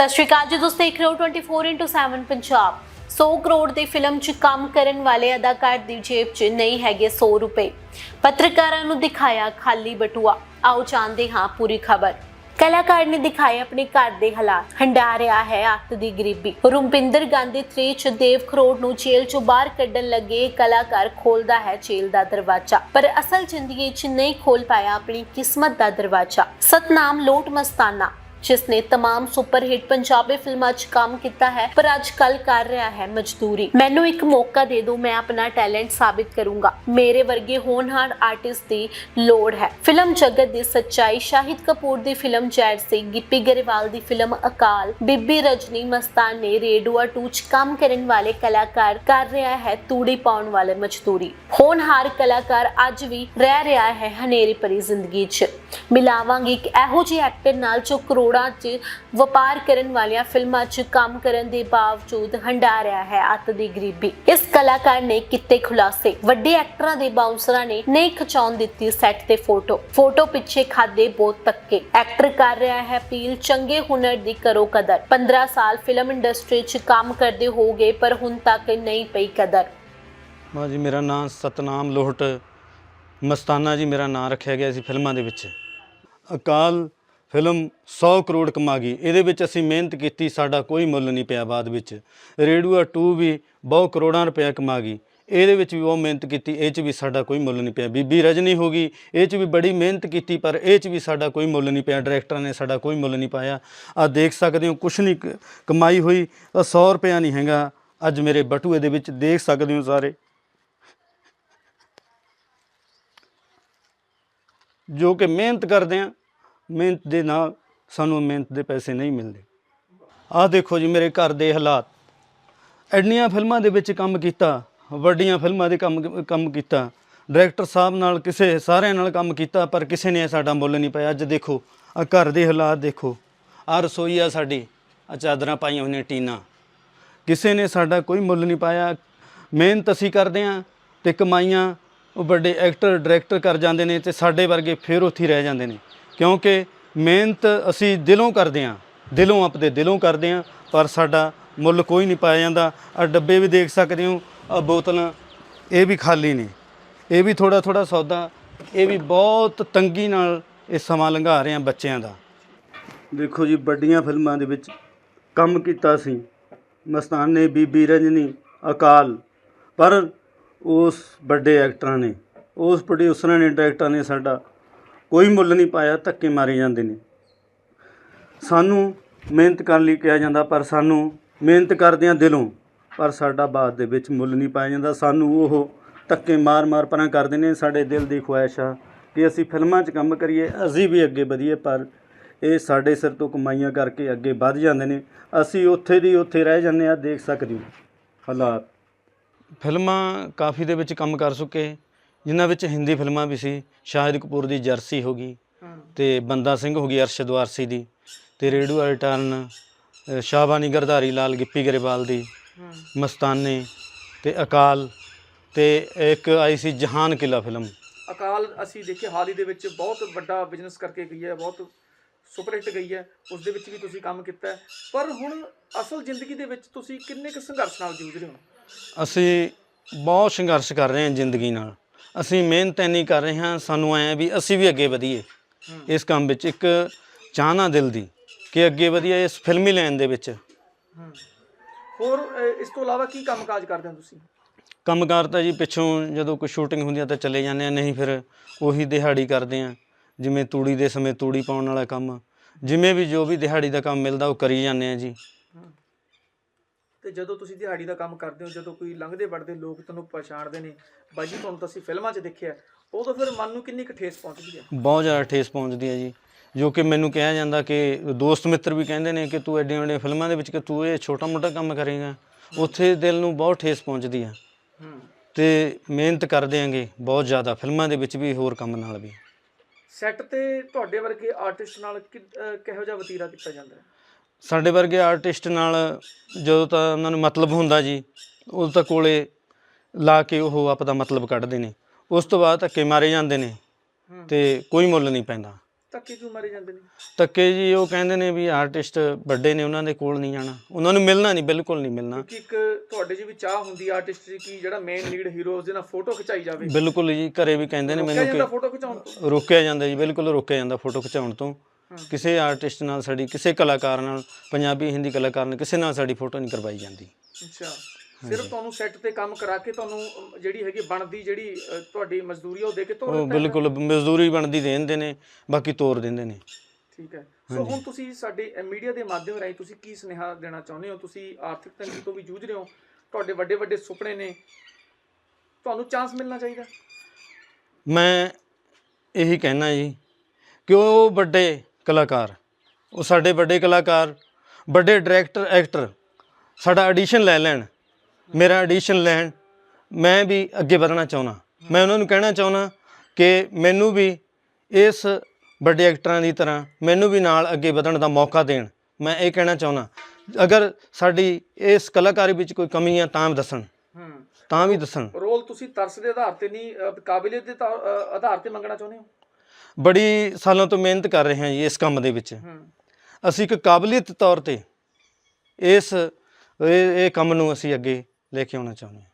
ਸਤਿ ਸ਼੍ਰੀ ਅਕਾਲ ਜੀ, ਤੁਸੀਂ ਦੇਖ ਰਹੇ ਹੋ 24/7 ਪੰਜਾਬ। 100 ਕਰੋੜ ਦੀ ਫਿਲਮ 'ਚ ਕੰਮ ਕਰਨ ਵਾਲੇ ਅਦਾਕਾਰ ਦੀ ਜੇਬ 'ਚ ਨਹੀਂ ਹੈਗੇ 100 ਰੁਪਏ। ਪੱਤਰਕਾਰਾਂ ਨੂੰ ਦਿਖਾਇਆ ਖਾਲੀ ਬਟੂਆ। ਆਓ ਜਾਣਦੇ ਹਾਂ ਪੂਰੀ ਖਬਰ। ਕਲਾਕਾਰ ਨੇ ਦਿਖਾਏ ਆਪਣੇ ਘਰ ਦੇ ਹਾਲਾਤ। ਹੰਡਾ ਰਿਹਾ ਹੈ ਅੱਤ ਦੀ ਗਰੀਬੀ। ਰੁਪਿੰਦਰ ਗਾਂਧੀ 3 ਚ ਦੇਵ ਖਰੋੜ ਨੂੰ ਜੇਲ੍ਹ ਚੋਂ ਬਾਹਰ ਕੱਢਣ ਲੱਗੇ ਕਲਾਕਾਰ ਖੋਲਦਾ ਹੈ ਜੇਲ੍ਹ ਦਾ ਦਰਵਾਜ਼ਾ। ਪਰ ਅਸਲ ਜ਼ਿੰਦਗੀ 'ਚ ਨਹੀਂ ਖੋਲ ਪਾਇਆ ਆਪਣੀ ਕਿਸਮਤ ਦਾ ਦਰਵਾਜ਼ਾ। ਸਤਨਾਮ ਲੋਟ ਮਸਤਾਨਾ ਜਿਸ ਨੇ तमाम ਸੁਪਰ ਹਿੱਟ ਪੰਜਾਬੀ ਫਿਲਮਾਂ 'ਚ ਕੰਮ ਕੀਤਾ ਹੈ ਪਰ ਅੱਜ ਕੱਲ ਕਰ ਰਿਹਾ ਹੈ ਮਜ਼ਦੂਰੀ ਮੈਨੂੰ ਇੱਕ ਮੌਕਾ ਦੇ ਦਿਓ ਮੈਂ ਆਪਣਾ ਟੈਲੈਂਟ ਸਾਬਿਤ ਕਰੂੰਗਾ ਮੇਰੇ ਵਰਗੇ ਹੋਣਹਾਰ ਆਰਟਿਸਟ ਦੀ ਲੋੜ ਹੈ ਫਿਲਮ ਜਗਤ ਦੀ ਸੱਚਾਈ ਸ਼ਾਹਿਦ ਕਪੂਰ ਦੀ film Jersey Gippy Grewal ਦੀ ਫਿਲਮ ਅਕਾਲ ਬੀਬੀ ਰਜਨੀ ਮਸਤਾਨ ਨੇ ਰੇਡੂਆ 2 'ਚ ਕੰਮ ਕਰਨ ਵਾਲੇ ਕਲਾਕਾਰ ਕਰ ਰਿਹਾ ਹੈ ਤੂੜੀ ਪਾਉਣ ਵਾਲੇ ਮਜ਼ਦੂਰੀ ਹੋਣਹਾਰ ਕਲਾਕਾਰ ਅੱਜ ਵੀ ਰਹਿ ਰਿਹਾ ਹੈ ਹਨੇਰੀ ਭਰੀ ਜ਼ਿੰਦਗੀ 'ਚ ਮਿਲਾਵਾਂਗੇ ਇੱਕ ਇਹੋ ਜਿਹੇ ਐਕਟਰ ਨਾਲ ਜੋ ਕਰੋੜਾਂ 'ਚ ਵਪਾਰ ਕਰਨ ਵਾਲੀਆਂ ਫਿਲਮਾਂ 'ਚ ਕੰਮ ਕਰਨ ਦੇ ਬਾਵਜੂਦ ਹੰਡਾ ਰਿਹਾ ਹੈ ਅੱਤ ਦੀ ਗਰੀਬੀ। ਇਸ ਕਲਾਕਾਰ ਨੇ ਕਿਤੇ ਖੁਲਾਸੇ। ਵੱਡੇ ਐਕਟਰਾਂ ਦੇ ਬਾਉਂਸਰਾਂ ਨੇ ਨਹੀਂ ਖਿਚਾਉਣ ਦਿੱਤੀ ਸੈੱਟ ਤੇ ਫੋਟੋ ਫੋਟੋ ਪਿੱਛੇ ਖਾਦੇ ਬਹੁਤ ਤੱਕੇ ਐਕਟਰ ਕਰ ਰਿਹਾ ਹੈ ਅਪੀਲ, ਚੰਗੇ ਹੁਨਰ ਦੀ ਕਰੋ ਕਦਰ। 15 ਸਾਲ ਫਿਲਮ ਇੰਡਸਟਰੀ 'ਚ ਕੰਮ ਕਰਦੇ ਹੋਗੇ ਪਰ ਹੁਣ ਤੱਕ ਨਹੀਂ ਪਈ ਕਦਰ। ਹਾਂ ਜੀ, ਮੇਰਾ ਨਾਮ ਸਤਨਾਮ ਲੋਹਟ ਮਸਤਾਨਾ ਜੀ ਮੇਰਾ ਨਾਂ ਰੱਖਿਆ ਗਿਆ ਸੀ ਫਿਲਮਾਂ ਦੇ ਵਿੱਚ। ਅਕਾਲ ਫਿਲਮ 100 ਕਰੋੜ ਕਮਾ ਗਈ। ਇਹਦੇ ਵਿੱਚ ਅਸੀਂ ਮਿਹਨਤ ਕੀਤੀ, ਸਾਡਾ ਕੋਈ ਮੁੱਲ ਨਹੀਂ ਪਿਆ ਬਾਅਦ ਵਿੱਚ। ਰੇਡੂਆ 2 ਵੀ ਬਹੁਤ ਕਰੋੜਾਂ ਰੁਪਏ ਕਮਾ ਗਈ। ਇਹਦੇ ਵਿੱਚ ਵੀ ਬਹੁਤ ਮਿਹਨਤ ਕੀਤੀ, ਇਹ 'ਚ ਵੀ ਸਾਡਾ ਕੋਈ ਮੁੱਲ ਨਹੀਂ ਪਿਆ। ਬੀਬੀ ਰਜਨੀ ਹੋ ਗਈ, ਇਹ 'ਚ ਵੀ ਬੜੀ ਮਿਹਨਤ ਕੀਤੀ, ਪਰ ਇਹ 'ਚ ਵੀ ਸਾਡਾ ਕੋਈ ਮੁੱਲ ਨਹੀਂ ਪਿਆ। ਡਾਇਰੈਕਟਰਾਂ ਨੇ ਸਾਡਾ ਕੋਈ ਮੁੱਲ ਨਹੀਂ ਪਾਇਆ। ਆ ਦੇਖ ਸਕਦੇ ਹੋ, ਕੁਛ ਨਹੀਂ ਕ- ਕਮਾਈ ਹੋਈ ਤਾਂ 100 ਰੁਪਇਆ ਨਹੀਂ ਹੈਗਾ। ਅੱਜ ਮੇਰੇ ਬਟੂਏ ਦੇ ਵਿੱਚ ਦੇਖ ਸਕਦੇ ਹੋ ਸਾਰੇ। ਜੋ ਕਿ ਮਿਹਨਤ ਕਰਦੇ ਆ, ਮਿਹਨਤ ਦੇ ਨਾਲ ਸਾਨੂੰ ਮਿਹਨਤ ਦੇ ਪੈਸੇ ਨਹੀਂ ਮਿਲਦੇ। ਆਹ ਦੇਖੋ ਜੀ ਮੇਰੇ ਘਰ ਦੇ ਹਾਲਾਤ। ਐਡੀਆਂ ਫਿਲਮਾਂ ਦੇ ਵਿੱਚ ਕੰਮ ਕੀਤਾ, ਵੱਡੀਆਂ ਫਿਲਮਾਂ ਦੇ ਕੰਮ ਕੰਮ ਕੀਤਾ। ਡਾਇਰੈਕਟਰ ਸਾਹਿਬ ਨਾਲ ਕਿਸੇ, ਸਾਰਿਆਂ ਨਾਲ ਕੰਮ ਕੀਤਾ, ਪਰ ਕਿਸੇ ਨੇ ਸਾਡਾ ਮੁੱਲ ਨਹੀਂ ਪਾਇਆ। ਅੱਜ ਦੇਖੋ ਆ ਘਰ ਦੇ ਹਾਲਾਤ ਦੇਖੋ। ਆ ਰਸੋਈ ਆ ਸਾਡੀ ਆ ਚਾਦਰਾਂ ਪਾਈਆਂ ਹੋਈਆਂ ਟੀਨਾ। ਕਿਸੇ ਨੇ ਸਾਡਾ ਕੋਈ ਮੁੱਲ ਨਹੀਂ ਪਾਇਆ। ਮਿਹਨਤ ਅਸੀਂ ਕਰਦੇ ਆ ਤੇ ਕਮਾਈਆਂ ਉਹ ਵੱਡੇ ਐਕਟਰ ਡਾਇਰੈਕਟਰ ਕਰ ਜਾਂਦੇ ਨੇ ਤੇ ਸਾਡੇ ਵਰਗੇ ਫਿਰ ਉੱਥੇ ਰਹਿ ਜਾਂਦੇ ਨੇ। ਕਿਉਂਕਿ ਮਿਹਨਤ ਅਸੀਂ ਦਿਲੋਂ ਕਰਦੇ ਆ ਦਿਲੋਂ ਆਪਦੇ ਦਿਲੋਂ ਕਰਦੇ ਆ ਪਰ ਸਾਡਾ ਮੁੱਲ ਕੋਈ ਨਹੀਂ ਪਾਇਆ ਜਾਂਦਾ। ਆ ਡੱਬੇ ਵੀ ਦੇਖ ਸਕਦੇ ਹੋ ਆ ਬੋਤਲਾਂ, ਇਹ ਵੀ ਖਾਲੀ ਨੇ। ਇਹ ਵੀ ਥੋੜਾ ਥੋੜਾ ਸੌਦਾ, ਇਹ ਵੀ ਬਹੁਤ ਤੰਗੀ ਨਾਲ ਇਹ ਸਮਾਂ ਲੰਘਾ ਰਹੇ ਆ ਬੱਚਿਆਂ ਦਾ। ਦੇਖੋ ਜੀ, ਵੱਡੀਆਂ ਫਿਲਮਾਂ ਦੇ ਵਿੱਚ ਕੰਮ ਕੀਤਾ ਸੀ। ਮਸਤਾਨੇ, ਬੀਬੀ ਰਜਨੀ, ਅਕਾਲ। ਪਰ ਉਸ ਵੱਡੇ ਐਕਟਰਾਂ ਨੇ, ਉਸ ਪ੍ਰੋਡਿਊਸਰਾਂ ਨੇ, ਡਾਇਰੈਕਟਰਾਂ ਨੇ ਸਾਡਾ ਕੋਈ ਮੁੱਲ ਨਹੀਂ ਪਾਇਆ, ਧੱਕੇ ਮਾਰੇ ਜਾਂਦੇ ਨੇ। ਸਾਨੂੰ ਮਿਹਨਤ ਕਰਨ ਲਈ ਕਿਹਾ ਜਾਂਦਾ, ਪਰ ਸਾਨੂੰ ਮਿਹਨਤ ਕਰਦਿਆਂ ਦਿਲੋਂ, ਪਰ ਸਾਡਾ ਬਾਅਦ ਦੇ ਵਿੱਚ ਮੁੱਲ ਨਹੀਂ ਪਾਇਆ ਜਾਂਦਾ। ਸਾਨੂੰ ਉਹ ਧੱਕੇ ਮਾਰ-ਮਾਰ ਪਰਾਂ ਕਰਦੇ ਨੇ, ਸਾਡੇ ਦਿਲ ਦੀ ਖੁਆਇਸ਼ ਆ ਕਿ ਅਸੀਂ ਫਿਲਮਾਂ 'ਚ ਕੰਮ ਕਰੀਏ, ਅਸੀਂ ਵੀ ਅੱਗੇ ਵਧੀਏ, ਪਰ ਇਹ ਸਾਡੇ ਸਿਰ ਤੋਂ ਕਮਾਈਆਂ ਕਰਕੇ ਅੱਗੇ ਵੱਧ ਜਾਂਦੇ ਨੇ। ਅਸੀਂ ਉੱਥੇ ਦੀ ਉੱਥੇ ਰਹਿ ਜਾਂਦੇ ਆ ਦੇਖ ਸਕਦੇ ਹੋ ਹਾਲਾਤ। ਫਿਲਮਾਂ ਕਾਫੀ ਦੇ ਵਿੱਚ ਕੰਮ ਕਰ ਚੁੱਕੇ। ਜਿਨ੍ਹਾਂ ਵਿੱਚ ਹਿੰਦੀ ਫਿਲਮਾਂ ਵੀ ਸੀ। ਸ਼ਾਹਿਦ ਕਪੂਰ ਦੀ ਜਰਸੀ ਹੋ ਗਈ। ਤੇ ਬੰਦਾ ਸਿੰਘ ਹੋ ਗਈ ਅਰਸ਼ਦ ਵਾਰਸੀ ਦੀ। ਤੇ ਰੇਡੂ ਰਿਟਰਨ ਅ, ਸ਼ਾਹਬਾਨੀ ਗਰਧਾਰੀ ਲਾਲ ਗਿੱਪੀ ਗਰੇਵਾਲ ਦੀ। ਮਸਤਾਨੇ ਤੇ ਅਕਾਲ ਤੇ ਇੱਕ ਆਈ ਸੀ ਜਹਾਨ ਕਿਲਾ ਫਿਲਮ। ਅਕਾਲ ਅਸੀਂ ਦੇਖਿਆ ਹਾਲ ਹੀ ਦੇ ਵਿੱਚ ਬਹੁਤ ਵੱਡਾ ਬਿਜ਼ਨਸ ਕਰਕੇ ਗਈ ਹੈ ਬਹੁਤ ਸੁਪਰ ਹਿੱਟ ਗਈ ਹੈ ਉਸ ਦੇ ਵਿੱਚ ਵੀ ਤੁਸੀਂ ਕੰਮ ਕੀਤਾ ਪਰ ਹੁਣ ਅਸਲ ਜ਼ਿੰਦਗੀ ਦੇ ਵਿੱਚ ਤੁਸੀਂ ਕਿੰਨੇ ਕੁ ਸੰਘਰਸ਼ ਨਾਲ ਜੂਝ ਰਹੇ ਹੋ? ਅਸੀਂ ਬਹੁਤ ਸੰਘਰਸ਼ ਕਰ ਰਹੇ ਹਾਂ ਜ਼ਿੰਦਗੀ ਨਾਲ। ਅਸੀਂ ਮਿਹਨਤ ਇੰਨੀ ਕਰ ਰਹੇ ਹਾਂ ਸਾਨੂੰ ਐ ਵੀ ਅਸੀਂ ਵੀ ਅੱਗੇ ਵਧੀਏ। ਇਸ ਕੰਮ ਵਿੱਚ ਇੱਕ ਚਾਹਨਾ ਦਿਲ ਦੀ ਕਿ ਅੱਗੇ ਵਧੀਏ ਇਸ ਫਿਲਮੀ ਲਾਈਨ ਦੇ ਵਿੱਚ। ਹੋਰ ਇਸ ਤੋਂ ਇਲਾਵਾ ਕੀ ਕੰਮਕਾਜ ਕਰਦੇ ਹੋ ਤੁਸੀਂ? ਕੰਮਕਾਰ ਤਾਂ ਜੀ ਪਿੱਛੋਂ ਜਦੋਂ ਕੋਈ ਸ਼ੂਟਿੰਗ ਹੁੰਦੀ ਆ ਤਾਂ ਚਲੇ ਜਾਂਦੇ ਆ ਨਹੀਂ ਫਿਰ ਉਹੀ ਦਿਹਾੜੀ ਕਰਦੇ ਆ ਜਿਵੇਂ ਤੂੜੀ ਦੇ ਸਮੇਂ ਤੂੜੀ ਪਾਉਣ ਵਾਲਾ ਕੰਮ ਜਿਵੇਂ ਵੀ ਜੋ ਵੀ ਦਿਹਾੜੀ ਦਾ ਕੰਮ ਮਿਲਦਾ ਉਹ ਕਰੀ ਜਾਂਦੇ ਆ ਜੀ। ਤੇ ਜਦੋਂ ਤੁਸੀਂ ਦਿਹਾੜੀ ਦਾ ਕੰਮ ਕਰਦੇ ਹੋ ਜਦੋਂ ਕੋਈ ਲੰਘਦੇ ਵੜਦੇ ਲੋਕ ਤੁਹਾਨੂੰ ਪਛਾਣਦੇ ਨੇ ਬਾਈ ਜੀ ਤੁਹਾਨੂੰ ਤਾਂ ਅਸੀਂ ਫਿਲਮਾਂ 'ਚ ਦੇਖਿਆ ਉਦੋਂ ਫਿਰ ਮਨ ਨੂੰ ਕਿੰਨੀ ਕੁ ਠੇਸ ਪਹੁੰਚਦੀ ਹੈ? ਬਹੁਤ ਜ਼ਿਆਦਾ ਠੇਸ ਪਹੁੰਚਦੀ ਹੈ ਜੀ। ਜੋ ਕਿ ਮੈਨੂੰ ਕਿਹਾ ਜਾਂਦਾ ਕਿ ਦੋਸਤ ਮਿੱਤਰ ਵੀ ਕਹਿੰਦੇ ਨੇ ਕਿ ਤੂੰ ਐਡੀਆਂ ਵੱਡੀਆਂ ਫਿਲਮਾਂ ਦੇ ਵਿੱਚ ਕਿ ਤੂੰ ਇਹ ਛੋਟਾ ਮੋਟਾ ਕੰਮ ਕਰੇਗਾ ਉੱਥੇ ਦਿਲ ਨੂੰ ਬਹੁਤ ਠੇਸ ਪਹੁੰਚਦੀ ਹੈ। ਹੂੰ। ਤੇ ਮਿਹਨਤ ਕਰਦੇ ਆਂਗੇ ਬਹੁਤ ਜ਼ਿਆਦਾ ਫਿਲਮਾਂ ਦੇ ਵਿੱਚ ਵੀ ਹੋਰ ਕੰਮ ਨਾਲ ਵੀ। ਸੈੱਟ ਤੇ ਤੁਹਾਡੇ ਵਰਗੇ ਆਰਟਿਸਟ ਨਾਲ ਕਿ- ਅਹ, ਕਿਹੋ ਜਿਹਾ ਵਤੀਰਾ ਕੀਤਾ ਜਾਂਦਾ ਹੈ? ਸਾਡੇ ਵਰਗੇ ਆਰਟਿਸਟ ਨਾਲ ਜਦੋਂ ਤਾਂ ਉਹਨਾਂ ਨੂੰ ਮਤਲਬ ਹੁੰਦਾ ਜੀ ਉਦੋਂ ਤਾਂ ਕੋਲੇ ਲਾ ਕੇ ਉਹ ਆਪਦਾ ਮਤਲਬ ਕੱਢਦੇ ਨੇ। ਉਸ ਤੋਂ ਬਾਅਦ ਧੱਕੇ ਮਾਰੇ ਜਾਂਦੇ ਨੇ ਹੂੰ। ਤੇ ਕੋਈ ਮੁੱਲ ਨਹੀਂ ਪੈਂਦਾ। ਧੱਕੇ ਕਿਉਂ ਮਾਰੇ ਜਾਂਦੇ ਨੇ? ਤੱਕੇ ਜੀ ਉਹ ਕਹਿੰਦੇ ਨੇ ਵੀ ਆਰਟਿਸਟ ਵੱਡੇ ਨੇ ਉਹਨਾਂ ਦੇ ਕੋਲ ਨਹੀਂ ਜਾਣਾ। ਉਹਨਾਂ ਨੂੰ ਮਿਲਣਾ ਨਹੀਂ ਬਿਲਕੁਲ ਨਹੀਂ ਮਿਲਣਾ। ਕਿਉਂਕਿ ਇੱਕ ਤੁਹਾਡੇ 'ਚ ਵੀ ਚਾਹ ਹੁੰਦੀ ਆਰਟਿਸਟ ਦੀ ਕਿ ਜਿਹੜਾ ਮੇਨ ਲੀਡ ਹੀਰੋ ਉਸ ਦੇ ਨਾਲ ਫੋਟੋ ਖਿਚਾਈ ਜਾਵੇ। ਬਿਲਕੁਲ ਜੀ ਘਰੇ ਵੀ ਕਹਿੰਦੇ ਨੇ ਮੈਨੂੰ ਕਿ ਫੋਟੋ ਖਿਚਾਉਣ ਤੋਂ? ਰੋਕਿਆ ਜਾਂਦਾ ਜੀ ਬਿਲਕੁਲ ਰੋਕਿਆ ਜਾਂਦਾ ਫੋਟੋ ਖਿਚਾਉਣ ਤੋਂ। ਕਿਸੇ ਆਰਟਿਸਟ ਨਾਲ ਸਾਡੀ ਕਿਸੇ ਕਲਾਕਾਰ ਨਾਲ ਪੰਜਾਬੀ ਹਿੰਦੀ ਕਲਾਕਾਰ ਨਾਲ ਕਿਸੇ ਨਾਲ ਸਾਡੀ ਫੋਟੋ ਨਹੀਂ ਕਰਵਾਈ ਜਾਂਦੀ। ਅੱਛਾ। ਸਿਰਫ ਤੁਹਾਨੂੰ ਸੈੱਟ ਤੇ ਕੰਮ ਕਰਾ ਕੇ ਤੁਹਾਨੂੰ ਜਿਹੜੀ ਹੈਗੀ ਬਣਦੀ ਜਿਹੜੀ ਅ, ਤੁਹਾਡੀ ਮਜ਼ਦੂਰੀ ਆ ਉਹ ਦੇ ਕੇ ਤੋਰ ਉਹ ਦਿੱਤਾ? ਬਿਲਕੁਲ ਮਜ਼ਦੂਰੀ ਬਣਦੀ ਦੇ ਦਿੰਦੇ ਨੇ ਬਾਕੀ ਤੋਰ ਦਿੰਦੇ ਨੇ। ਠੀਕ ਹੈ। ਸੋ ਹੁਣ ਤੁਸੀਂ ਸਾਡੇ ਮੀਡੀਆ ਦੇ ਮਾਧਿਅਮ ਰਾਹੀਂ ਤੁਸੀਂ ਕੀ ਸੁਨੇਹਾ ਦੇਣਾ ਚਾਹੁੰਦੇ ਹੋ? ਤੁਸੀਂ ਆਰਥਿਕ ਤੰਗੀ ਤੋਂ ਵੀ ਜੂਝ ਰਹੇ ਹੋ? ਤੁਹਾਡੇ ਵੱਡੇ ਵੱਡੇ ਸੁਪਨੇ ਨੇ। ਤੁਹਾਨੂੰ ਚਾਂਸ ਮਿਲਣਾ ਚਾਹੀਦਾ? ਮੈਂ ਇਹੀ ਕਹਿਣਾ ਜੀ ਕਿ ਉਹ ਵੱਡੇ ਕਲਾਕਾਰ ਉਹ ਸਾਡੇ ਵੱਡੇ ਕਲਾਕਾਰ ਵੱਡੇ ਡਾਇਰੈਕਟਰ ਐਕਟਰ ਸਾਡਾ ਆਡੀਸ਼ਨ ਲੈ ਲੈਣ। ਮੇਰਾ ਆਡੀਸ਼ਨ ਲੈਣ ਮੈਂ ਵੀ ਅੱਗੇ ਵਧਣਾ ਚਾਹੁੰਦਾ। ਮੈਂ ਉਹਨਾਂ ਨੂੰ ਕਹਿਣਾ ਚਾਹੁੰਦਾ ਕਿ ਮੈਨੂੰ ਵੀ ਇਸ ਵੱਡੇ ਐਕਟਰਾਂ ਦੀ ਤਰ੍ਹਾਂ ਮੈਨੂੰ ਵੀ ਨਾਲ ਅੱਗੇ ਵਧਣ ਦਾ ਮੌਕਾ ਦੇਣ। ਮੈਂ ਇਹ ਕਹਿਣਾ ਚਾਹੁੰਦਾ ਅਗਰ ਸਾਡੀ ਇਸ ਕਲਾਕਾਰੀ ਵਿੱਚ ਕੋਈ ਕਮੀ ਹੈ ਤਾਂ ਦੱਸਣ। ਤਾਂ ਵੀ ਦੱਸਣ। ਰੋਲ ਤੁਸੀਂ ਤਰਸ ਦੇ ਆਧਾਰ ਤੇ ਨਹੀਂ ਕਾਬਲੀਅਤ ਦੇ ਆਧਾਰ ਤੇ ਮੰਗਣਾ ਚਾਹੁੰਦੇ ਹੋ? ਬੜੀ ਸਾਲਾਂ ਤੋਂ ਮਿਹਨਤ ਕਰ ਰਹੇ ਹਾਂ ਜੀ ਇਸ ਕੰਮ ਦੇ ਵਿੱਚ। ਅਸੀਂ ਇੱਕ ਕਾਬਲੀਅਤ ਤੌਰ ਤੇ ਇਸ ਇਹ ਕੰਮ ਨੂੰ ਅਸੀਂ ਅੱਗੇ ਲੈ ਕੇ ਆਉਣਾ ਚਾਹੁੰਦੇ ਹਾਂ